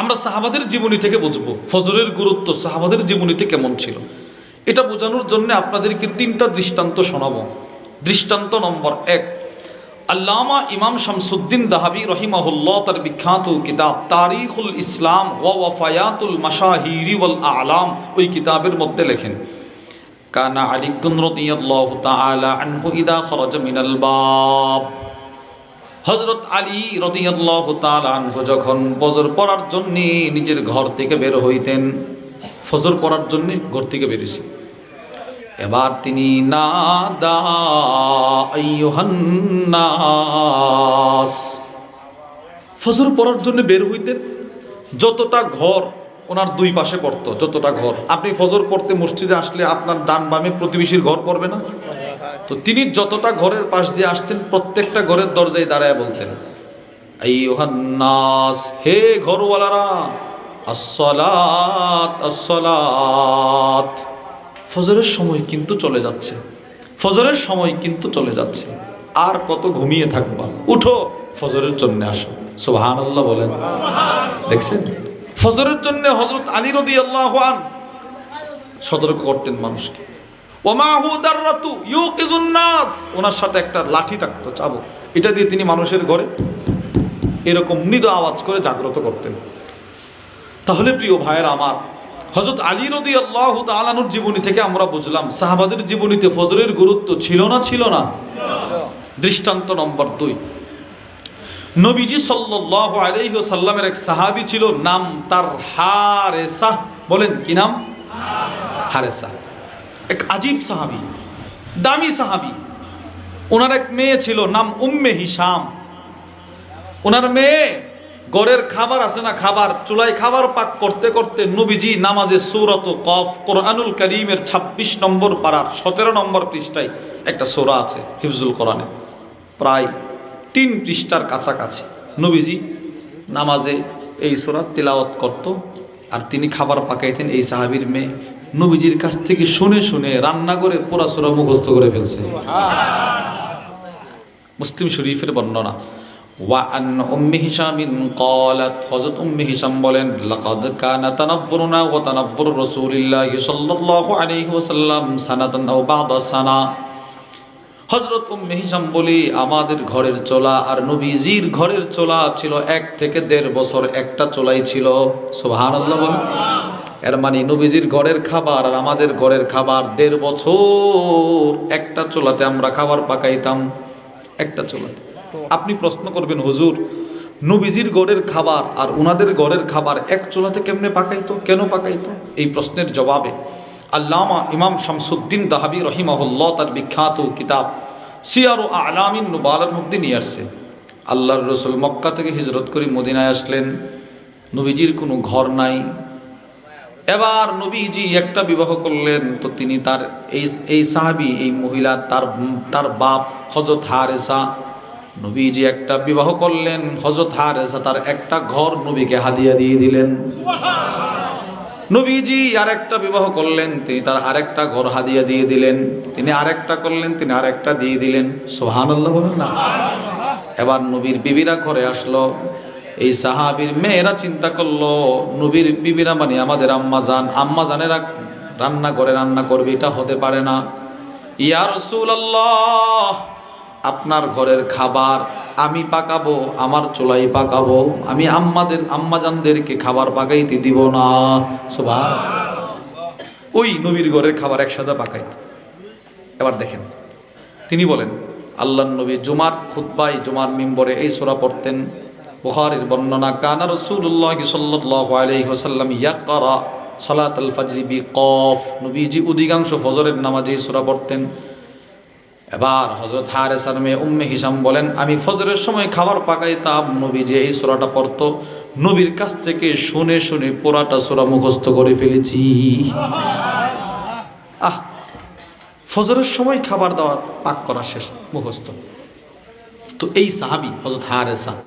আমরা সাহাবাদের জীবনী থেকে বুঝব, ফজরের গুরুত্ব সাহাবাদের জীবনীতে কেমন ছিল। এটা বোঝানোর জন্য আপনাদেরকে তিনটা দৃষ্টান্ত শোনাবো। দৃষ্টান্ত নম্বর এক, আল্লামা ইমাম শামসুদ্দিন দাহাবি রহিমাহুল্লাহ তার বিখ্যাত কিতাব তারিখুল ইসলাম ওয়া ওয়াফায়াতুল মাশাহিরি ওয়াল আলাম ওই কিতাবের মধ্যে লেখেন, কানা আলিকুন রাদিয়াল্লাহু তাআলা আনহু ইদা খরাজা মিনাল বাব। হজরত আলী রদিয়াল্লাহ যখন ফজর পড়ার জন্যে নিজের ঘর থেকে বের হইতেন, ফজর পড়ার জন্যে ঘর থেকে বেরিয়েছে। এবার তিনি ফজর পড়ার জন্য বের হইতেন, যতটা ঘর ওনার দুই পাশে পড়তো, যতটা ঘর। আপনি ফজর পড়তে মসজিদে আসলে আপনার ডান বামে প্রতিবেশীর ঘর পড়বে না? তো তিনি যতটা ঘরের পাশ দিয়ে আসতেন, প্রত্যেকটা ঘরের দরজায় দাঁড়ায় বলতেন এই নাস হে ঘরওয়ালারা, আসসালাত আসসালাত। ফজরের সময় কিন্তু চলে যাচ্ছে, ফজরের সময় কিন্তু চলে যাচ্ছে। আর কত ঘুমিয়ে থাকবা? উঠো, ফজরের জন্য আসো। আল্লাহ বলেন। দেখছেন? ফজরের জন্য হজরত আলী রদি আল্লাহ সতর্ক করতেন মানুষকে। ওমাহু দাররাতু ইউকিজুন নাস। ওনার সাথে একটা লাঠি থাকতো, চাবুক। এটা দিয়ে তিনি মানুষের ঘরে এরকম মৃদু আওয়াজ করে জাগ্রত করতেন। তাহলে প্রিয় ভাইয়ের আমার হজরত আলী রদি আল্লাহ তালানুর জীবনী থেকে আমরা বুঝলাম, সাহাবাদের জীবনীতে ফজরের গুরুত্ব ছিল না ছিল না। দৃষ্টান্ত নম্বর দুই। নবীজি সাল্লাহ আলাইহি সাল্লামের এক সাহাবী ছিল, নাম তার হারেসা। বলেন, কি নাম? হারেসা। এক আজীব সাহাবি, দামি সাহাবি। ওনার এক মেয়ে ছিল, নাম উম্মে হিসাম ওনার মেয়ে, গড়ের খাবার আছে না খাবার, চুলায় খাবার পাক করতে করতে নবীজি নামাজে সৌরত কফ, কোরআনুল করিমের ২৬ নম্বর পাড়ার সতেরো নম্বর পৃষ্ঠায় একটা সোরা আছে হিফজুল কোরআনে। প্রায় তিন পৃষ্ঠার কাছাকাছি নবীজি নামাজে এই সোরা তিলাওয়াত করত আর তিনি খাবার পাকাইতেন এই সাহাবির মেয়ে নবীজির কাছ থেকে শুনে শুনে রান্না করে পোড়া সোরা মুখস্থ করে ফেলছে মুসলিম শরীফের বর্ণনা وعن أم هشام قالت حضرت أم هشام বলেন لقد كان تنبرنا وتنبر رسول الله صلى الله عليه وسلم سنة أو بعض سنة হজরত উম্মে হিসাম বলি, আমাদের ঘরের চোলা আর নবীজির ঘরের চোলা ছিল এক থেকে দেড় বছর একটা চোলাই ছিল। সোহান আল্লাহ এর মানে নবীজির ঘরের খাবার আর আমাদের ঘরের খাবার দেড় বছর একটা চোলাতে আমরা খাবার পাকাইতাম, একটা চোলাতে। আপনি প্রশ্ন করবেন, হুজুর, নবীজির গড়ের খাবার আর ওনাদের গড়ের খাবার এক চোলাতে কেমনে পাকাইতো, কেন পাকাইতো? এই প্রশ্নের জবাবে আল্লামা ইমাম শামসুদ্দিন দাহাবি রহিমাহুল্লাহ তার বিখ্যাত কিতাব সিয়ার আলামিন নুবালার মধ্যে নিয়ে আসছে। আল্লাহর রসুল মক্কা থেকে হিজরত করে মদিনায় আসলেন। নবীজির কোনো ঘর নাই। এবার নবীজি একটা বিবাহ করলেন, তো তিনি তার এই এই সাহাবি, এই মহিলা তার তার বাপ হজরত হারেসা। নবীজি একটা বিবাহ করলেন হজরত হারেসা তার একটা ঘর নবীকে হাদিয়া দিয়ে দিলেন। নবীজি আরেকটা বিবাহ করলেন, তিনি তার আরেকটা ঘর হাদিয়া দিয়ে দিলেন, তিনি আরেকটা করলেন, তিনি আরেকটা দিয়ে দিলেন। সোহান আল্লাহ বলেন না। এবার নবীর বিবিরা ঘরে আসলো, এই সাহাবির মেয়েরা চিন্তা করল, নবীর বিবিরা মানে আমাদের আম্মা জান, আম্মা জানেরা রান্না করে, রান্না করবে, এটা হতে পারে না। ইয়া রাসূলুল্লাহ আপনার ঘরের খাবার আমি পাকাবো, আমার চুলাই পাকাবো, আমি আম্মাদের, আম্মাজানদেরকে খাবার পাকাইতে দিব না। সোভা ওই নবীর ঘরের খাবার একসাথে পাকাইত। এবার দেখেন, তিনি বলেন, আল্লাহ নবী জুমার খুদ্বাই জুমার মিম্বরে এই সোরা পড়তেন, বুখারের বর্ণনা, কানা রসুল্লাহ সাল্লাল্লাহু আলাইহি ওয়াসাল্লাম ইয়াকরা সালাত আল ফাজরি বি কফ নবীজি অধিকাংশ ফজরের নামাজে সোরা পড়তেন। এবার হজরত হারেসার মেয়ে উম্মে হিসাম বলেন আমি ফজরের সময় খাবার পাকাই পাকাইতাম। নবী যে এই সোরাটা পড়তো। নবীর কাছ থেকে শুনে শুনে পোড়াটা সোরা মুখস্থ করে ফেলেছি। আহ! ফজরের সময় খাবার দাবার পাক করা শেষ মুখস্থ। তো এই সাহাবি হজরত হারেসা